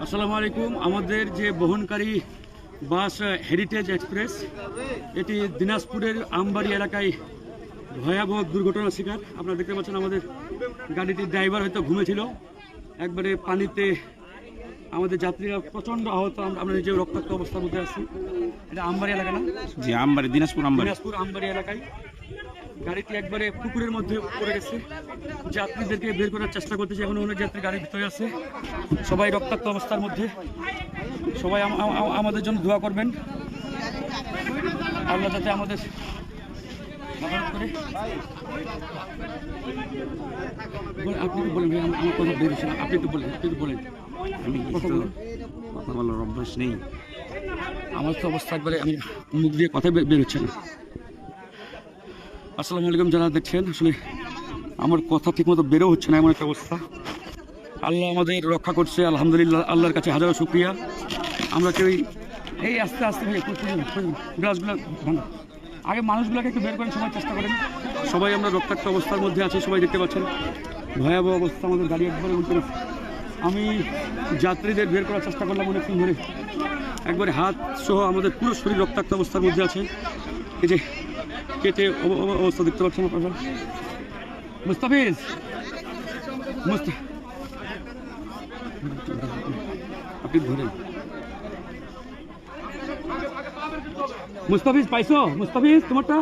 আসসালামু আলাইকুম। আমাদের যে বহনকারী বাস হেরিটেজ এক্সপ্রেস এটি দিনাজপুরের আমবাড়ি এলাকায় ভয়াবহ দুর্ঘটনার শিকার। আপনারা দেখতে পাচ্ছেন আমাদের গাড়িটির ড্রাইভার হয়তো ঘুমেছিল। একবারে পানিতে আমাদের যাত্রীরা প্রচণ্ড আহত। আমরা- নিজেও রক্তাক্ত অবস্থার মধ্যে আছি। এটা আমবাড়ি এলাকা না? জি আমবাড়ি দিনাজপুর আমবাড়ি। দিনাজপুর আমবাড়ি এলাকায়। গাড়িটি একবারে পুকুরের মধ্যে পড়ে গেছে। যাত্রীদেরকে বের করার চেষ্টা করতেছে। এখন অনেক যাত্রী গাড়ির ভিতরে আছে। সবাই রক্তাক্ত অবস্থার মধ্যে। সবাই আম- আম- আম- আমাদের জন্য দোয়া করবেন। আল্লাহ যাতে আমাদের হেফাজত করে। আপনি একটু বলেন আমার আমার কথা বের না। আপনি একটু বলেন আপনি একটু বলেন। আমি কথা তো বলার অভ্যাস নেই। আমার তো অবস্থা একবারে আমি মুখ দিয়ে কথা বে- বের হচ্ছে না। আসসালামু আলাইকুম যারা দেখছেন, আসলে আমার কথা ঠিকমতো বেরো হচ্ছে না, এমন একটা অবস্থা। আল্লাহ আমাদের রক্ষা করছে, আলহামদুলিল্লাহ, আল্লাহর কাছে হাজারো শুক্রিয়া। আমরা কেউই এই আস্তে আস্তে গ্লাসগুলো আগে মানুষগুলোকে একটু বের করেন, সবাই চেষ্টা করেন। সবাই আমরা রক্তাক্ত অবস্থার মধ্যে আছি, সবাই দেখতে পাচ্ছেন। ভয়াবহ অবস্থা আমাদের গাড়ি একবারে উল্টে। আমি যাত্রীদের বের করার চেষ্টা করলাম অনেকক্ষণ ধরে। একবারে হাত সহ আমাদের পুরো শরীর রক্তাক্ত অবস্থার মধ্যে আছে। এই যে কেটে অব- অব- অবস্থা দেখতে পাচ্ছেন আপনারা? মুস্তাফিজ! মুস্তা আপনি ধরেন। মুস্তাফিজ পাইছো? মুস্তাফিজ তোমারটা?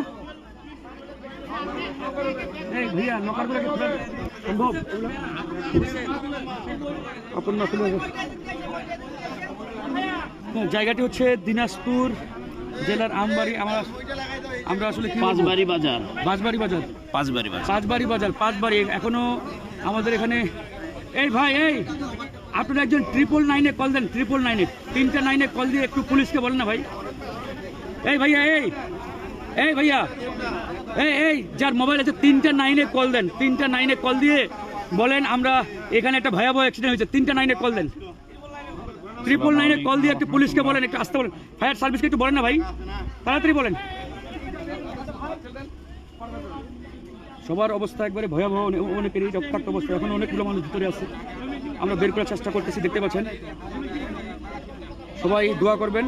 আপনার হ্যাঁ, জায়গাটি হচ্ছে দিনাজপুর জেলার আমবাড়ি আমরা আমরা আসলে পাঁচবাড়ি বাজার। বাঁশবাড়ি বাজার। পাঁচবাড়ি বাজার। পাঁচবাড়ি বাজার পাঁচবাড়ি। এখনও আমাদের এখানে এই ভাই এই! আপনারা একজন ট্রিপল নাইনে কল দেন ট্রিপল নাইনে তিনটা নাইনে কল দিয়ে একটু পুলিশকে বলেন না ভাই। এই ভাইয়া এই! এই ভাইয়া! এই এই! যার মোবাইল আছে তিনটা নাইনে কল দেন। তিনটা নাইনে কল দিয়ে বলেন আমরা এখানে একটা ভয়াবহ অ্যাক্সিডেন্ট হয়েছে। তিনটা নাইনে কল দেন। ট্রিপল নাইনে কল দিয়ে একটু পুলিশকে বলেন একটু আসতে বলেন। ফায়ার সার্ভিসকে একটু বলেন না ভাই। তাড়াতাড়ি বলেন। সবার অবস্থা একবারে ভয়াবহ অনে- অনেকেরই রক্তাক্ত অবস্থা। এখন অনেকগুলো মানুষ ভিতরে আছে। আমরা বের করার চেষ্টা করতেছি দেখতে পাচ্ছেন। সবাই দোয়া করবেন।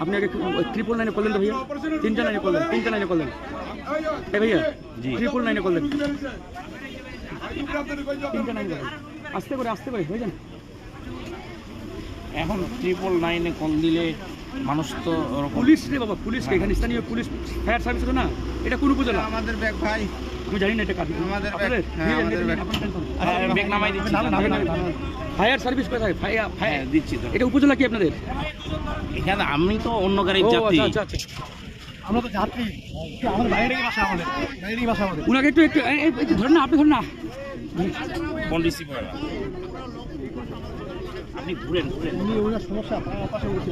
আপনি আগে ট্রিপল নাইনে করলেন তো ভাইয়া। তিনটা লাইনে করলেন তিনটা লাইনে করলেন এ ভাইয়া জি। ট্রিপল নাইনে লাইনে করলেন আস্তে করে আস্তে করে হয়ে যান এখন ট্রিপল নাইনে কল দিলে মানুষ তো পুলিশ রে বাবা পুলিশ এখানে স্থানীয় পুলিশ ফায়ার সার্ভিস না? এটা কোন উপজেলা? আমাদের ব্যাগ ভাই। আমি জানি না এটা কাজ আমাদের ব্যাগ, হ্যাঁ। হ্যাঁ, নামাই দিচ্ছি। ফায়ার সার্ভিস কোথায়? ফায়ার হ্যাঁ ফায়ার দিচ্ছি তো। এটা উপজেলা কি আপনাদের? এখানে আমি তো অন্য গাড়ির যাত্রী। আচ্ছা, আচ্ছা, আচ্ছা। আমরা তো যাত্রী। আমাদের বাইরেই বাসা আমাদের? বাইরেই বাসা আমাদের। ওনাকে একটু একটু ধরেন না আপনি ধরেন না। কোন আপনি ঘুরেন ঘুরেন। উনি ওনার সমস্যা পাশে বসে।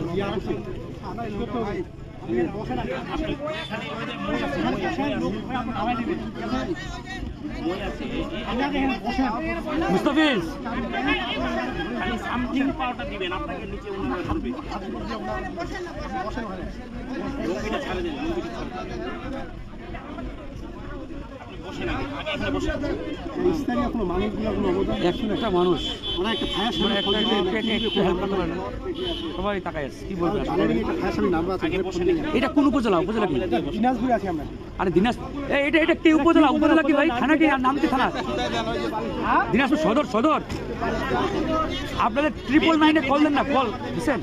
মুস্তাফিজ! খালি সামথিং পাওয়ারটা দিবেন আপনাকে নিচে উনি ধরবে। লুঙ্গিটা ছাড়ে দেন। সবাই তাকায় কি বলবেন একটা সার্ভিস নাম্বার আছে আগে বসেন এখানে। এটা কোন উপজেলা? উপজেলা কি? দিনাজপুরে আছি আমরা। আরে এটা এটা কি উপজেলা? উপজেলা কি ভাই? থানা কি? আর নাম কি থানা দিনাজপুর সদর সদর? আপনাদের ট্রিপল নাইনে কল দেন না কল বুঝছেন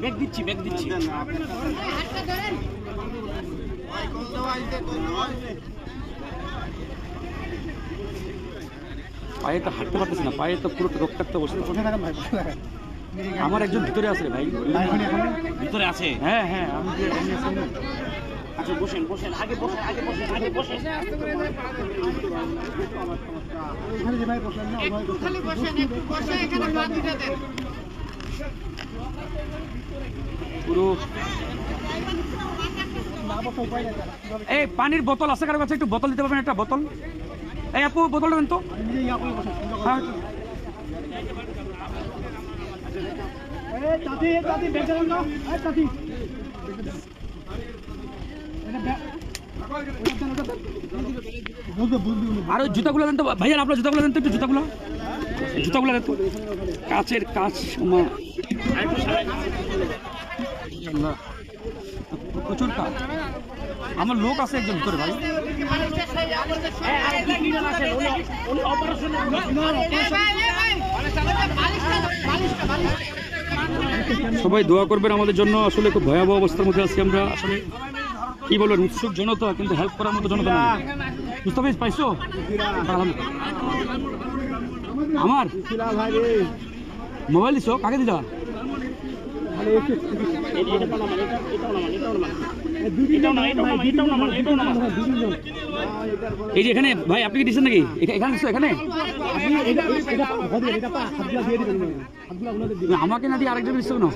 ব্যাগ দিচ্ছি ব্যাগ দিচ্ছি। পায়ে তো হাঁটতে পারতেছে না পায়ে তো পুরো অবস্থা। বসে থাকেন ভাই বসে আমার একজন ভিতরে আছে ভাই। ভিতরে আছে? হ্যাঁ হ্যাঁ আমি। আচ্ছা বসেন বসেন আগে বসেন আগে বসেন আগে বসেন। খালি বসেন একটু বসে এখানে দেন। পুরো এই পানির বোতল আছে কারও কাছে? একটু বোতল দিতে পারবেন একটা বোতল? এই আপু বোতলটা দেন তো আমি নিজে ইয়া করে বসে সুন্দর করে। হ্যাঁ এই চাচি, এই চাচি, ব্যাগ চালান তো। এই চাচি। এটা ব্যাগ- বুঝবে বুঝবি উনি। আর ওই জুতাগুলো দেন তো ভাইয়া আপনার জুতাগুলো দেন তো একটু জুতাগুলো জুতাগুলো দেন তো কাচের কাচ মা আল্লাহ। প্রচুর কাজ আমার লোক আছে একজন ভিতরে ভাই। সবাই দোয়া করবেন আমাদের জন্য। আসলে খুব ভয়াবহ অবস্থার মধ্যে আছি আমরা। আসলে কি বলবেন উৎসুক জনতা কিন্তু হেল্প করার মতো জনতা নেই। মুস্তাফিজ পাইছো? আমার? মোবাইল দিছো? কাকে দিলা? এই যে এখানে, ভাই, আপনি কি দিচ্ছেন নাকি? এখানে এখানে? আমাকে না দিয়ে আরেকজন দিচ্ছ কেন?